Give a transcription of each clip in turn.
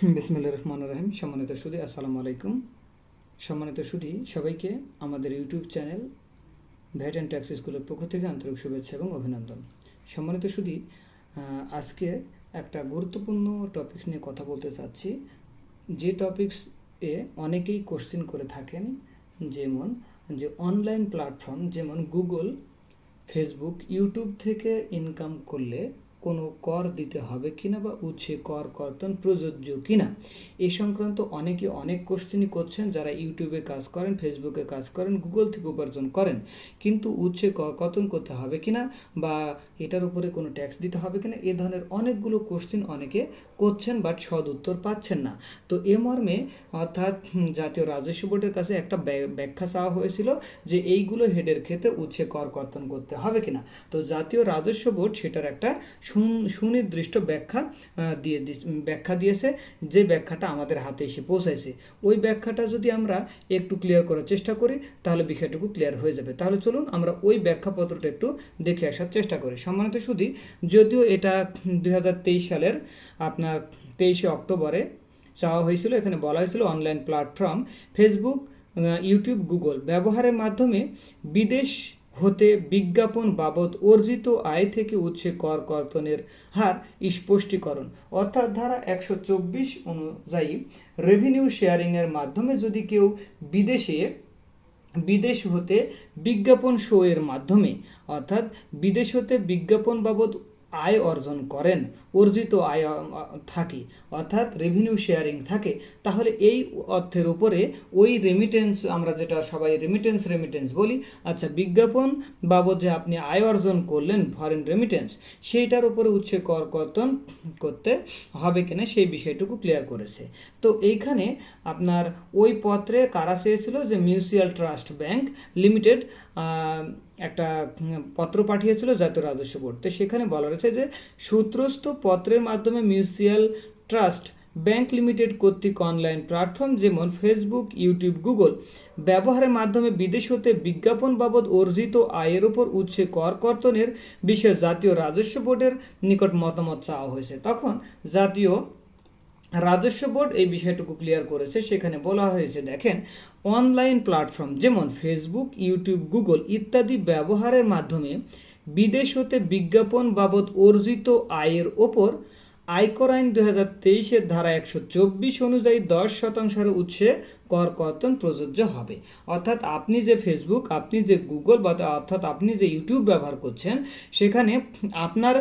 বিসমিল্লা রহমান রহিম। সম্মানিত সুদী আসসালামু আলাইকুম। সম্মানিত সুদী সবাইকে আমাদের YouTube channel VAT and tax স্কুলের পক্ষ থেকে আন্তরিক শুভেচ্ছা এবং অভিনন্দন। সম্মানিত সুদী আজকে একটা গুরুত্বপূর্ণ টপিকস নিয়ে কথা বলতে চাচ্ছি। যে টপিকস এ অনেকেই কোশ্চেন করে থাকেন, যেমন যে অনলাইন প্ল্যাটফর্ম যেমন গুগল ফেসবুক ইউটিউব থেকে ইনকাম করলে কোনো কর দিতে হবে কিনা বা উৎসে কর কর্তন প্রযোজ্য কিনা? এ সংক্রান্ত অনেকে অনেক কোশ্চেনই করছেন, যারা ইউটিউবে কাজ করেন ফেসবুকে কাজ করেন গুগল থেকে উপার্জন করেন। কিন্তু উৎসে কর কর্তন করতে হবে কিনা বা এটার উপরে কোনো ট্যাক্স দিতে হবে কিনা, এ ধরনের অনেকগুলো কোশ্চেন অনেকে করছেন বাট সদ উত্তর পাচ্ছেন না। তো এ মর্মে অর্থাৎ জাতীয় রাজস্ব বোর্ডের কাছে একটা ব্যা- ব্যাখ্যা চাওয়া হয়েছিল যে এইগুলো হেডের ক্ষেত্রে উৎসে কর কর্তন করতে হবে কিনা। তো জাতীয় রাজস্ব বোর্ড সেটার একটা সুনির্দিষ্ট ব্যাখ্যা দিয়ে ব্যাখ্যা দিয়েছে, যে ব্যাখ্যাটা আমাদের হাতে এসে পৌঁছাইছে। ওই ব্যাখ্যাটা যদি আমরা একটু ক্লিয়ার করার চেষ্টা করি, তাহলে বিষয়টুকু ক্লিয়ার হয়ে যাবে। তাহলে চলুন আমরা ওই ব্যাখ্যাপত্রটা একটু দেখে আসার চেষ্টা করি। সম্মানিত সুদী যদিও এটা দু হাজার তেইশ সালের আপনার তেইশে অক্টোবরে চাওয়া হয়েছিল, এখানে বলা হয়েছিল online platform Facebook YouTube Google ব্যবহারের মাধ্যমে বিদেশ হতে বিজ্ঞাপন বাবদ অর্জিত আয় থেকে উচ্ছে কর কর্তনের হার স্পষ্টীকরণ। অর্থাৎ ধারা একশো চব্বিশ অনুযায়ী রেভিনিউ শেয়ারিংয়ের মাধ্যমে যদি কেউ বিদেশে, বিদেশ হতে বিজ্ঞাপন শো এর মাধ্যমে, অর্থাৎ বিদেশ হতে বিজ্ঞাপন বাবদ আয় অর্জন করেন অর্জিত আয় থাকে, অর্থাৎ রেভিনিউ শেয়ারিং থাকে, তাহলে এই অর্থের উপরে ওই রেমিটেন্স আমরা যেটা সবাই রেমিটেন্স রেমিটেন্স বলি আচ্ছা বিজ্ঞাপন বাবদ যে আপনি আয় অর্জন করলেন ফরেন রেমিটেন্স সেইটার উপরে উচ্ছে কর কর্তন করতে হবে কিনা সেই বিষয়টুকু ক্লিয়ার করেছে। তো এইখানে আপনার ওই পত্রে কারা চেয়েছিল যে মিউচুয়াল ট্রাস্ট ব্যাংক লিমিটেড একটা পত্র পাঠিয়েছিল জাতীয় রাজস্ব বোর্ড, তো সেখানে বলা রয়েছে যে সূত্রস্থ পত্রের মাধ্যমে মিউচুয়াল ট্রাস্ট ব্যাংক লিমিটেড কর্তৃক অনলাইন প্ল্যাটফর্ম যেমন ফেসবুক, ইউটিউব, গুগল ব্যবহারের মাধ্যমে বিদেশ হতে বিজ্ঞাপন বাবদ অর্জিত আয়ের উপর উৎসে কর কর্তনের বিষয়ে জাতীয় রাজস্ব বোর্ডের নিকট মতামত চাওয়া হয়েছে। তখন জাতীয় রাজস্ব বোর্ড এই বিষয়টুকু ক্লিয়ার করেছে। সেখানে বলা হয়েছে, দেখেন, অনলাইন প্ল্যাটফর্ম যেমন ফেসবুক, ইউটিউব, গুগল ইত্যাদি ব্যবহারের মাধ্যমে বিদেশ হতে বিজ্ঞাপন বাবদ অর্জিত আয়ের ওপর আয়কর আইন দুই হাজার তেইশের ধারা একশো চব্বিশ অনুযায়ী দশ শতাংশের উৎসে কর কর্তন প্রযোজ্য হবে। অর্থাৎ আপনি যে ফেসবুক আপনি যে গুগল বা অর্থাৎ আপনি যে ইউটিউব ব্যবহার করছেন, সেখানে আপনার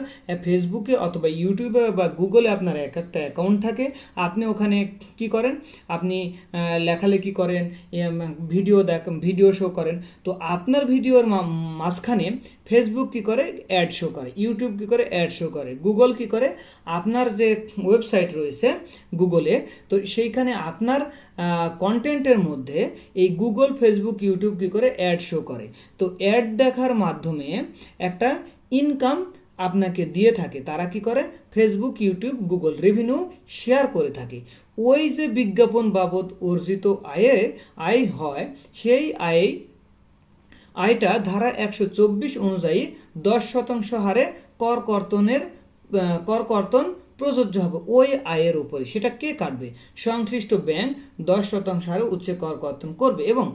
ফেসবুকে অথবা ইউটিউবে বা গুগলে আপনার এক একটা অ্যাকাউন্ট থাকে। আপনি ওখানে কি করেন? আপনি লেখালেখি করেন ভিডিও দেখ ভিডিও শো করেন। তো আপনার ভিডিওর মাঝখানে ফেসবুক কি করে? অ্যাড শো করে। ইউটিউব কি করে? অ্যাড শো করে। গুগল কি করে? আপনার যে ওয়েবসাইট রয়েছে গুগলে তো সেইখানে আপনার কন্টেন্টের মধ্যে এই গুগল ফেসবুক ইউটিউব কি করে অ্যাড শো করে? তো অ্যাড দেখার মাধ্যমে একটা ইনকাম আপনাকে দিয়ে থাকে। তারা কি করে? Facebook YouTube Google revenue share করে থাকে। ওই যে বিজ্ঞাপন বাবদ অর্জিত আয়ে, আয় হয়, সেই আয়, আয়টা ধারা একশো চব্বিশ অনুযায়ী দশ শতাংশ হারে কর কর্তনের কর কর্তন প্রযোজ্য হবে ওই আয়ের উপরে। সেটা কে কাটবে? সংশ্লিষ্ট ব্যাংক দশ শতাংশ হারে উচ্চ কর কর্তন করবে এবং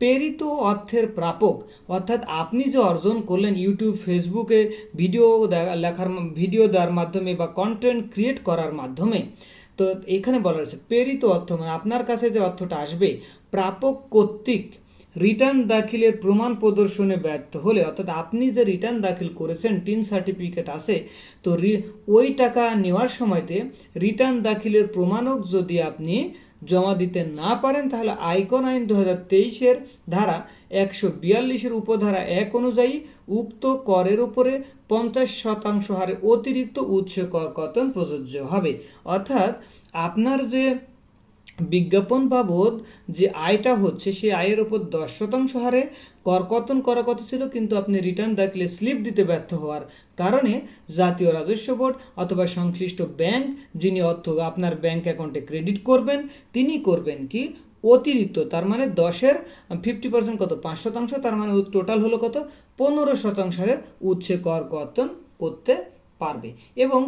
প্রেরিত অর্থের প্রাপক, অর্থাৎ আপনি যে অর্জন করলেন ইউটিউব, ফেসবুকে ভিডিও লেখার ভিডিও দেওয়ার মাধ্যমে বা কন্টেন্ট ক্রিয়েট করার মাধ্যমে, তো এখানে বলা হয়েছে প্রেরিত অর্থ মানে আপনার কাছে যে অর্থটা আসবে, প্রাপক কর্তৃক রিটার্ন দাখিলের প্রমাণ প্রদর্শনে ব্যর্থ হলে, অর্থাৎ আপনি যে রিটার্ন দাখিল করেছেন, টিন সার্টিফিকেট আছে, তো ওই টাকা নেওয়ার সময়তে রিটার্ন দাখিলের প্রমাণক যদি আপনি জমা দিতে না পারেন, তাহলে আয়কর আইন দু হাজার তেইশের ধারা একশো বিয়াল্লিশের উপধারা এক অনুযায়ী উক্ত করের উপরে পঞ্চাশ শতাংশ হারে অতিরিক্ত উৎস কর কর্তন প্রযোজ্য হবে। অর্থাৎ আপনার যে বিজ্ঞাপন বাবদ যে আয়টা হচ্ছে, সেই আয়ের ওপর দশ শতাংশ হারে করকর্তন করা কথা ছিল, কিন্তু আপনি রিটার্ন দাখিলে স্লিপ দিতে ব্যর্থ হওয়ার কারণে জাতীয় রাজস্ব বোর্ড অথবা সংশ্লিষ্ট ব্যাংক যিনি অর্থ আপনার ব্যাংক অ্যাকাউন্টে ক্রেডিট করবেন, তিনি করবেন কি? অতিরিক্ত, তার মানে দশের ফিফটি পার্সেন্ট কত? পাঁচ শতাংশ, তার মানে টোটাল হলো কত? পনেরো শতাংশ হারে উচ্ছে কর কর্তন করতে পারবে। এবং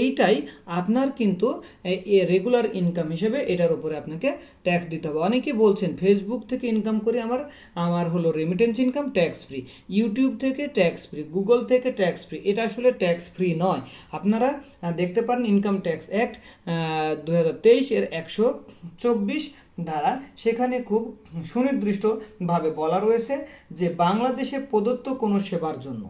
এইটাই আপনার কিন্তু রেগুলার ইনকাম হিসেবে এটার উপরে আপনাকে ট্যাক্স দিতে হবে। অনেকে বলছেন ফেসবুক থেকে ইনকাম করে আমার আমার হলো remittance income tax free YouTube থেকে ট্যাক্স ফ্রি গুগল থেকে ট্যাক্স ফ্রি এটা আসলে ট্যাক্স ফ্রি নয়। আপনারা দেখতে পারেন ইনকাম ট্যাক্স অ্যাক্ট দু হাজার তেইশ এর একশো চব্বিশ ধারা সেখানে খুব সুনির্দিষ্টভাবে বলা রয়েছে যে বাংলাদেশে প্রদত্ত কোনো সেবার জন্য।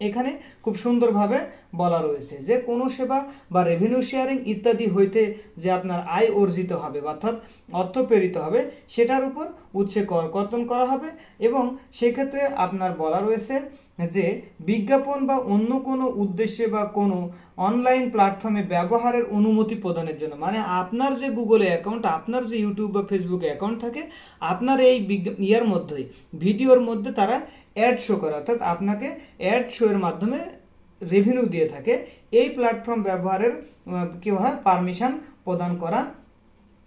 এখানে খুব সুন্দরভাবে বলা রয়েছে যে কোনো সেবা বা রেভিনিউ শেয়ারিং ইত্যাদি হইতে যে আপনার আয় অর্জিত হবে, অর্থাৎ অর্থ প্রেরিত হবে, সেটার উপর উচ্ছে কর কর্তন করা হবে এবং সেক্ষেত্রে আপনার বলা রয়েছে যে বিজ্ঞাপন বা অন্য কোনো উদ্দেশ্যে বা কোনো অনলাইন প্ল্যাটফর্মে ব্যবহারের অনুমতি প্রদানের জন্য মানে আপনার যে গুগলে অ্যাকাউন্ট আপনার যে ইউটিউব বা ফেসবুকে অ্যাকাউন্ট থাকে, আপনার এই ইয়ার মধ্যেই, ভিডিওর মধ্যে তারা অ্যাড শো করে, অর্থাৎ আপনাকে অ্যাড শো এর মাধ্যমে রেভিনিউ দিয়ে থাকে। এই প্ল্যাটফর্ম ব্যবহারের কী হয়? পারমিশন প্রদান করা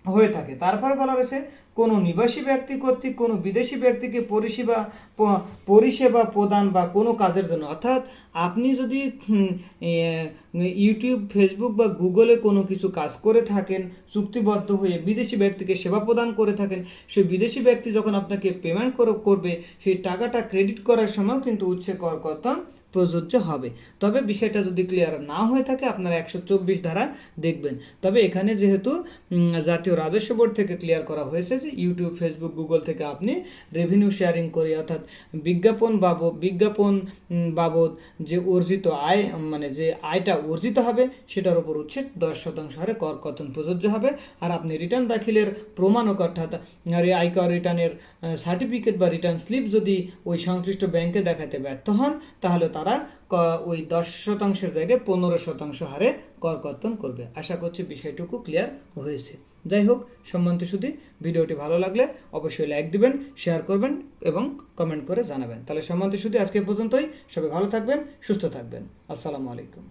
হয়ে থাকে। তারপরে বলা রয়েছে কোনো নিবাসী ব্যক্তি কর্তৃক, কোনো বিদেশি ব্যক্তিকে পরিষেবা পরিষেবা প্রদান বা কোনো কাজের জন্য। অর্থাৎ আপনি যদি ইউটিউব, ফেসবুক বা গুগলে কোনো কিছু কাজ করে থাকেন, চুক্তিবদ্ধ হয়ে বিদেশি ব্যক্তিকে সেবা প্রদান করে থাকেন সেই বিদেশি ব্যক্তি যখন আপনাকে পেমেন্ট করবে, সেই টাকাটা ক্রেডিট করার সময় কিন্তু উচ্ছে কর, কর্তন প্রযোজ্য হবে। তবে বিষয়টা যদি ক্লিয়ার না হয়ে থাকে, আপনারা একশো চব্বিশ ধারা দেখবেন। তবে এখানে যেহেতু জাতীয় রাজস্ব বোর্ড থেকে ক্লিয়ার করা হয়েছে যে ইউটিউব ফেসবুক গুগল থেকে আপনি রেভিনিউ শেয়ারিং করে, অর্থাৎ বিজ্ঞাপন বাবদ বিজ্ঞাপন বাবদ যে অর্জিত আয় মানে যে আয়টা অর্জিত হবে, সেটার উপর উচ্ছেদ দশ শতাংশ হারে কর কর্তন প্রযোজ্য হবে। আর আপনি রিটার্ন দাখিলের প্রমাণক অর্থাৎ আয়কর রিটার্নের সার্টিফিকেট বা রিটার্ন স্লিপ যদি ওই সংশ্লিষ্ট ব্যাংকে দেখাতে ব্যর্থ হন, তাহলে তারা ওই দশ শতাংশের জায়গায় পনেরো শতাংশ হারে কর কর্তন করবে। আশা করছি বিষয়টুকু ক্লিয়ার হয়েছে। যাই হোক, সম্মানিত শুধু ভিডিওটি ভালো লাগলে অবশ্যই লাইক দিবেন শেয়ার করবেন এবং কমেন্ট করে জানাবেন। তাহলে সম্মানিত শুধু আজকে পর্যন্তই। সবাই ভালো থাকবেন, সুস্থ থাকবেন। আসসালামু আলাইকুম।